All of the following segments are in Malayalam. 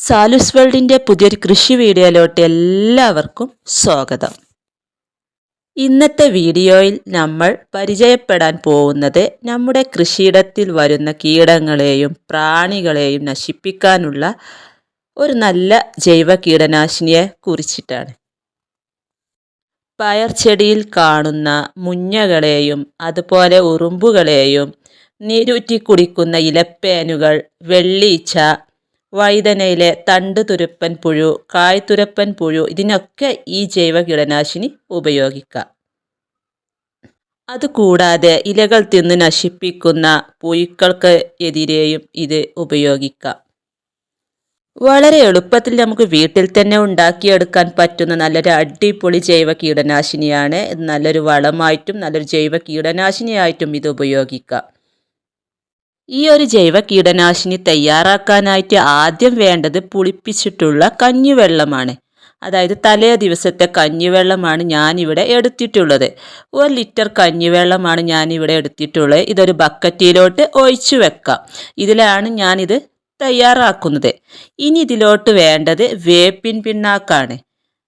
സാലൂസ് വേൾഡിന്റെ പുതിയൊരു കൃഷി വീഡിയോയിലോട്ട് എല്ലാവർക്കും സ്വാഗതം. ഇന്നത്തെ വീഡിയോയിൽ നമ്മൾ പരിചയപ്പെടാൻ പോകുന്നത് നമ്മുടെ കൃഷിയിടത്തിൽ വരുന്ന കീടങ്ങളെയും പ്രാണികളെയും നശിപ്പിക്കാനുള്ള ഒരു നല്ല ജൈവ കീടനാശിനിയെ കുറിച്ചിട്ടാണ്. പയർ ചെടിയിൽ കാണുന്ന മുഞ്ഞകളെയും അതുപോലെ ഉറുമ്പുകളെയും നീരൂറ്റി കുടിക്കുന്ന ഇലപ്പേനുകൾ വെള്ളീച്ച വഴുതനയിലെ തണ്ട് തുരപ്പൻ പുഴു കായ്തുരപ്പൻ പുഴു ഇതിനൊക്കെ ഈ ജൈവ കീടനാശിനി ഉപയോഗിക്കാം. അതുകൂടാതെ ഇലകൾ തിന്ന് നശിപ്പിക്കുന്ന പുഴുക്കൾക്ക് എതിരെയും ഇത് ഉപയോഗിക്കാം. വളരെ എളുപ്പത്തിൽ നമുക്ക് വീട്ടിൽ തന്നെ ഉണ്ടാക്കിയെടുക്കാൻ പറ്റുന്ന നല്ലൊരു അടിപൊളി ജൈവ കീടനാശിനിയാണ് നല്ലൊരു വളമായിട്ടും നല്ലൊരു ജൈവ കീടനാശിനിയായിട്ടും ഇത് ഉപയോഗിക്കാം. ഈ ഒരു ജൈവ കീടനാശിനി തയ്യാറാക്കാനായിട്ട് ആദ്യം വേണ്ടത് പുളിപ്പിച്ചിട്ടുള്ള കഞ്ഞിവെള്ളമാണ്. അതായത് തലേ ദിവസത്തെ കഞ്ഞിവെള്ളമാണ് ഞാനിവിടെ എടുത്തിട്ടുള്ളത്. ഒരു ലിറ്റർ കഞ്ഞിവെള്ളമാണ് ഞാനിവിടെ എടുത്തിട്ടുള്ളത്. ഇതൊരു ബക്കറ്റിലോട്ട് ഒഴിച്ചു വെക്കാം. ഇതിലാണ് ഞാനിത് തയ്യാറാക്കുന്നത്. ഇനി ഇതിലോട്ട് വേണ്ടത് വേപ്പിൻ പിണ്ണാക്കാണ്.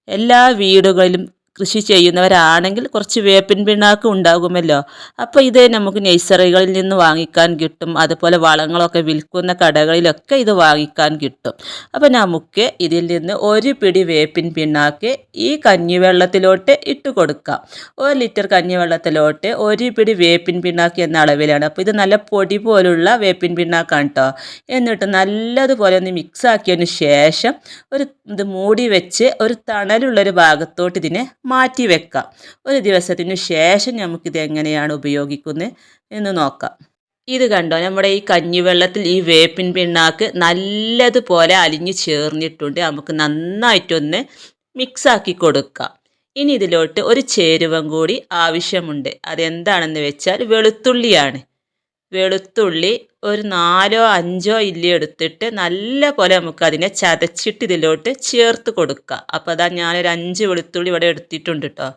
എല്ലാ വീടുകളിലും കൃഷി ചെയ്യുന്നവരാണെങ്കിൽ കുറച്ച് വേപ്പിൻ പിണ്ണാക്ക് ഉണ്ടാകുമല്ലോ. അപ്പോൾ ഇത് നമുക്ക് നഴ്സറികളിൽ നിന്ന് വാങ്ങിക്കാൻ കിട്ടും. അതുപോലെ വളങ്ങളൊക്കെ വിൽക്കുന്ന കടകളിലൊക്കെ ഇത് വാങ്ങിക്കാൻ കിട്ടും. അപ്പോൾ നമുക്ക് ഇതിൽ നിന്ന് ഒരു പിടി വേപ്പിൻ പിണ്ണാക്ക് ഈ കഞ്ഞിവെള്ളത്തിലോട്ട് ഇട്ട് കൊടുക്കാം. ഒരു ലിറ്റർ കഞ്ഞിവെള്ളത്തിലോട്ട് ഒരു പിടി വേപ്പിൻ പിണ്ണാക്ക് എന്ന അളവിലാണ്. അപ്പോൾ ഇത് നല്ല പൊടി പോലുള്ള വേപ്പിൻ പിണ്ണാക്കാണ് കേട്ടോ എന്നിട്ട് നല്ലതുപോലെ ഒന്ന് മിക്സ് ആക്കിയതിന് ശേഷം ഒരു ഇത് മൂടി വെച്ച് ഒരു തണലുള്ളൊരു ഭാഗത്തോട്ട് ഇതിനെ മാറ്റി വെക്കാം ഒരു ദിവസത്തിനു ശേഷം നമുക്കിത് എങ്ങനെയാണ് ഉപയോഗിക്കുന്നത് എന്ന് നോക്കാം. ഇത് കണ്ടോ? നമ്മുടെ ഈ കഞ്ഞിവെള്ളത്തിൽ ഈ വേപ്പിൻ പിണ്ണാക്ക് നല്ലതുപോലെ അലിഞ്ഞു ചേർന്നിട്ടുണ്ട്. നമുക്ക് നന്നായിട്ടൊന്ന് മിക്സാക്കി കൊടുക്കാം. ഇനി ഇതിലോട്ട് ഒരു ചേരുവം കൂടി ആവശ്യമുണ്ട്. അതെന്താണെന്ന് വെച്ചാൽ വെളുത്തുള്ളിയാണ്. വെളുത്തുള്ളി ഒരു നാലോ അഞ്ചോ ഇല്ലി എടുത്തിട്ട് നല്ല പോലെ നമുക്ക് അതിനെ ചതച്ചിട്ട് ഇതിലോട്ട് ചേർത്ത് കൊടുക്കുക. അപ്പോൾ അതാ ഞാനൊരു അഞ്ച് വെളുത്തുള്ളി ഇവിടെ എടുത്തിട്ടുണ്ട് കേട്ടോ.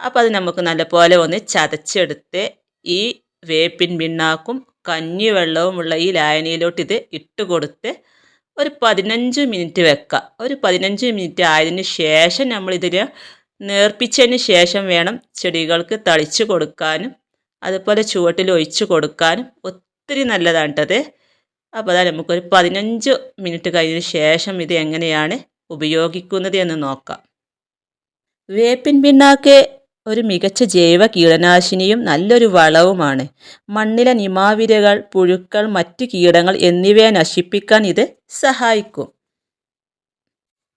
അപ്പോൾ അത് നമുക്ക് നല്ല പോലെ ഒന്ന് ചതച്ചെടുത്ത് ഈ വേപ്പിൻ പിണ്ണാക്കും ഉള്ള ഈ ലായനിയിലോട്ട് ഇത് ഇട്ട് കൊടുത്ത് ഒരു പതിനഞ്ച് മിനിറ്റ് വെക്കുക. ഒരു പതിനഞ്ച് മിനിറ്റ് ആയതിന് ശേഷം നമ്മൾ നമ്മളിതിൽ നേർപ്പിച്ചതിന് ശേഷം വേണം ചെടികൾക്ക് തളിച്ചു കൊടുക്കാനും അതുപോലെ ചുവട്ടിൽ ഒഴിച്ച് കൊടുക്കാനും ഒത്തിരി നല്ലതാണ് കേട്ടത് അപ്പോൾ അതാ നമുക്കൊരു പതിനഞ്ച് മിനിറ്റ് കഴിഞ്ഞതിന് ശേഷം ഇത് എങ്ങനെയാണ് ഉപയോഗിക്കുന്നത് എന്ന് നോക്കാം. വേപ്പിൻ പിണ്ണാക്ക് ഒരു മികച്ച ജൈവ കീടനാശിനിയും നല്ലൊരു വളവുമാണ്. മണ്ണിലെ നിമാവിരകൾ പുഴുക്കൾ മറ്റ് കീടങ്ങൾ എന്നിവയെ നശിപ്പിക്കാൻ ഇത് സഹായിക്കും.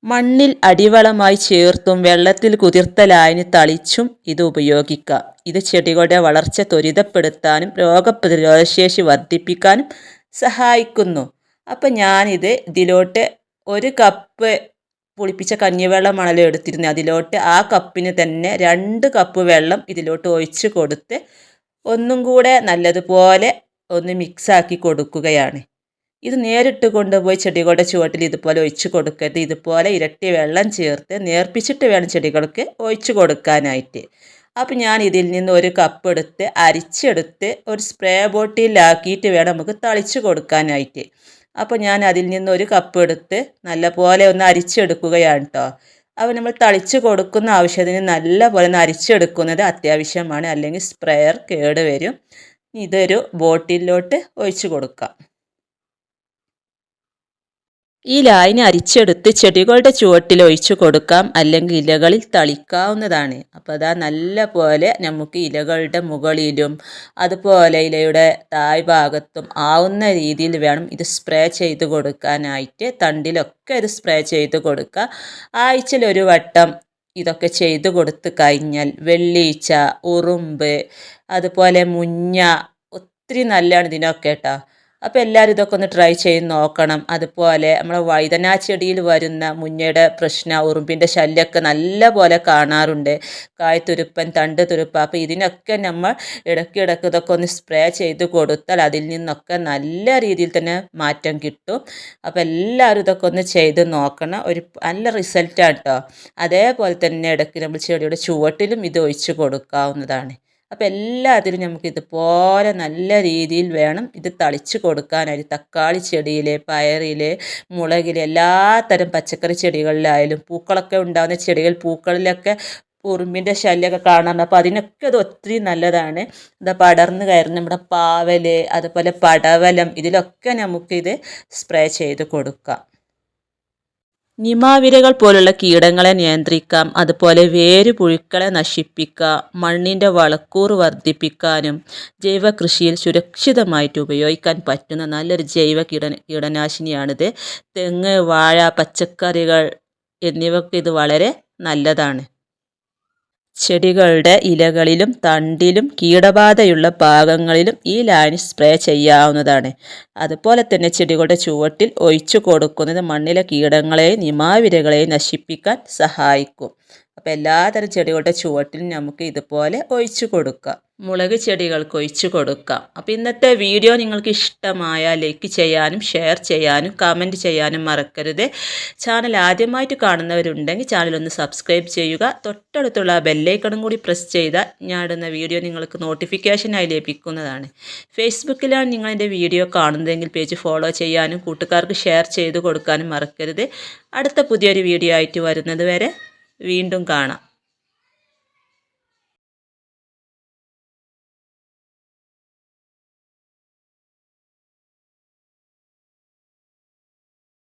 മണ്ണിൽ അടിവളമായി ചേർത്തും വെള്ളത്തിൽ കുതിർത്ത ലായനി തളിച്ചും ഇത് ഉപയോഗിക്കാം ഇത് ചെടികളുടെ വളർച്ച ത്വരിതപ്പെടുത്താനും രോഗപ്രതിരോധശേഷി വർദ്ധിപ്പിക്കാനും സഹായിക്കുന്നു. അപ്പം ഞാനിത് ഇതിലോട്ട് ഒരു കപ്പ് പുളിപ്പിച്ച കഞ്ഞിവെള്ളമാണല്ലോ എടുത്തിരുന്നത്. അതിലോട്ട് ആ കപ്പിന് തന്നെ രണ്ട് കപ്പ് വെള്ളം ഇതിലോട്ട് ഒഴിച്ച് കൊടുത്ത് ഒന്നും കൂടെ നല്ലതുപോലെ ഒന്ന് മിക്സാക്കി കൊടുക്കുകയാണ്. ഇത് നേരിട്ട് കൊണ്ടുപോയി ചെടികളുടെ ചുവട്ടിൽ ഇതുപോലെ ഒഴിച്ചു കൊടുക്കരുത്. ഇതുപോലെ ഇരട്ടി വെള്ളം ചേർത്ത് നേർപ്പിച്ചിട്ട് വേണം ചെടികൾക്ക് ഒഴിച്ചു കൊടുക്കാനായിട്ട്. അപ്പോൾ ഞാൻ ഇതിൽ നിന്ന് ഒരു കപ്പ് എടുത്ത് അരിച്ചെടുത്ത് ഒരു സ്പ്രേ ബോട്ടിലാക്കിയിട്ട് വേണം നമുക്ക് തളിച്ചു കൊടുക്കാനായിട്ട്. അപ്പോൾ ഞാൻ അതിൽ നിന്ന് ഒരു കപ്പ് എടുത്ത് നല്ല പോലെ ഒന്ന് അരിച്ചെടുക്കുകയാണ് കേട്ടോ അപ്പോൾ നമ്മൾ തളിച്ച് കൊടുക്കുന്ന ആവശ്യത്തിന് നല്ല പോലെ ഒന്ന് അരിച്ചെടുക്കുന്നത് അത്യാവശ്യമാണ്. അല്ലെങ്കിൽ സ്പ്രേയർ കേട് വരും. ഇതൊരു ബോട്ടിലോട്ട് ഒഴിച്ചു കൊടുക്കാം. ഈ ലായനി അരിച്ചെടുത്ത് ചെടികളുടെ ചുവട്ടിൽ ഒഴിച്ചു കൊടുക്കാം. അല്ലെങ്കിൽ ഇലകളിൽ തളിക്കാവുന്നതാണ്. അപ്പോൾ അതാ നല്ല പോലെ നമുക്ക് ഇലകളുടെ മുകളിലും അതുപോലെ ഇലയുടെ താഴ്ഭാഗത്തും ആവുന്ന രീതിയിൽ വേണം ഇത് സ്പ്രേ ചെയ്ത് കൊടുക്കാനായിട്ട്. തണ്ടിലൊക്കെ ഇത് സ്പ്രേ ചെയ്ത് കൊടുക്കുക. ആഴ്ചയിൽ ഒരു വട്ടം ഇതൊക്കെ ചെയ്തു കൊടുത്ത് കഴിഞ്ഞാൽ വെള്ളീച്ച ഉറുമ്പ് അതുപോലെ മുഞ്ഞ ഒത്തിരി നല്ലതാണ് ഇതിനൊക്കെ കേട്ടോ. അപ്പോൾ എല്ലാവരും ഇതൊക്കെ ഒന്ന് ട്രൈ ചെയ്ത് നോക്കണം. അതുപോലെ നമ്മൾ വഴുതനാ ചെടിയിൽ വരുന്ന മുഞ്ഞയുടെ പ്രശ്ന ഉറുമ്പിന്റെ ശല്യമൊക്കെ നല്ല പോലെ കാണാറുണ്ട്. കായ്ത്തുരുപ്പൻ തണ്ട് തുരുപ്പ അപ്പോൾ ഇതിനൊക്കെ നമ്മൾ ഇടയ്ക്കിടയ്ക്ക് ഇതൊക്കെ ഒന്ന് സ്പ്രേ ചെയ്ത് കൊടുത്താൽ അതിൽ നിന്നൊക്കെ നല്ല രീതിയിൽ തന്നെ മാറ്റം കിട്ടും. അപ്പോൾ എല്ലാവരും ഇതൊക്കെ ഒന്ന് ചെയ്ത് നോക്കണം. ഒരു നല്ല റിസൾട്ടാണ് കേട്ടോ അതേപോലെ തന്നെ ഇടയ്ക്ക് നമ്മൾ ചെടിയുടെ ചുവട്ടിലും ഇത് ഒഴിച്ച് കൊടുക്കാവുന്നതാണ്. അപ്പോൾ എല്ലാത്തിനും നമുക്ക് ഇതുപോലെ നല്ല രീതിയിൽ വേണം ഇത് തളിച്ച് കൊടുക്കാനായിട്ട്. തക്കാളി ചെടിയിൽ പയറിൽ മുളകിൽ എല്ലാത്തരം പച്ചക്കറി ചെടികളിലായാലും പൂക്കളൊക്കെ ഉണ്ടാകുന്ന ചെടികൾ പൂക്കളിലൊക്കെ ഉറുമ്പിന്റെ ശല്യമൊക്കെ കാണാറുണ്ട്. അപ്പോൾ അതിനൊക്കെ അത് ഒത്തിരി നല്ലതാണ്. ഇതാ പടർന്ന് കയറുന്ന നമ്മുടെ പാവൽ അതുപോലെ പടവലം ഇതിലൊക്കെ നമുക്കിത് സ്പ്രേ ചെയ്ത് കൊടുക്കാം. നിമാവിരകൾ പോലുള്ള കീടങ്ങളെ നിയന്ത്രിക്കാം. അതുപോലെ വേര് പുഴുക്കളെ നശിപ്പിക്കാം മണ്ണിന്റെ വളക്കൂറ് വർദ്ധിപ്പിക്കാനും ജൈവ കൃഷിയിൽ സുരക്ഷിതമായിട്ട് ഉപയോഗിക്കാൻ പറ്റുന്ന നല്ലൊരു ജൈവ കീട കീടനാശിനിയാണിത്. തെങ്ങ് വാഴ പച്ചക്കറികൾ എന്നിവയ്ക്ക് ഇത് വളരെ നല്ലതാണ്. ചെടികളുടെ ഇലകളിലും തണ്ടിലും കീടബാധയുള്ള ഭാഗങ്ങളിലും ഈ ലായനി സ്പ്രേ ചെയ്യാവുന്നതാണ്. അതുപോലെ തന്നെ ചെടികളുടെ ചുവട്ടിൽ ഒഴിച്ചു കൊടുക്കുന്നത് മണ്ണിലെ കീടങ്ങളെയും നിമാവിരകളെയും നശിപ്പിക്കാൻ സഹായിക്കും. അപ്പോൾ എല്ലാതരം ചെടികളുടെ ചുവട്ടിലും നമുക്ക് ഇതുപോലെ ഒഴിച്ചു കൊടുക്കാം. മുളക് ചെടികൾക്ക് ഒഴിച്ചു കൊടുക്കാം. അപ്പോൾ ഇന്നത്തെ വീഡിയോ നിങ്ങൾക്ക് ഇഷ്ടമായ ലൈക്ക് ചെയ്യാനും ഷെയർ ചെയ്യാനും കമന്റ് ചെയ്യാനും മറക്കരുത്. ചാനൽ ആദ്യമായിട്ട് കാണുന്നവരുണ്ടെങ്കിൽ ചാനൽ ഒന്ന് സബ്സ്ക്രൈബ് ചെയ്യുക. തൊട്ടടുത്തുള്ള ബെല്ലൈക്കണും കൂടി പ്രസ് ചെയ്താൽ ഞാൻ ഇടുന്ന വീഡിയോ നിങ്ങൾക്ക് നോട്ടിഫിക്കേഷനായി ലഭിക്കുന്നതാണ്. ഫേസ്ബുക്കിലാണ് നിങ്ങൾ എന്റെ വീഡിയോ കാണുന്നതെങ്കിൽ പേജ് ഫോളോ ചെയ്യാനും കൂട്ടുകാർക്ക് ഷെയർ ചെയ്ത് കൊടുക്കാനും മറക്കരുത്. അടുത്ത പുതിയൊരു വീഡിയോ ആയിട്ട് വരുന്നത് വരെ വീണ്ടും കാണാം.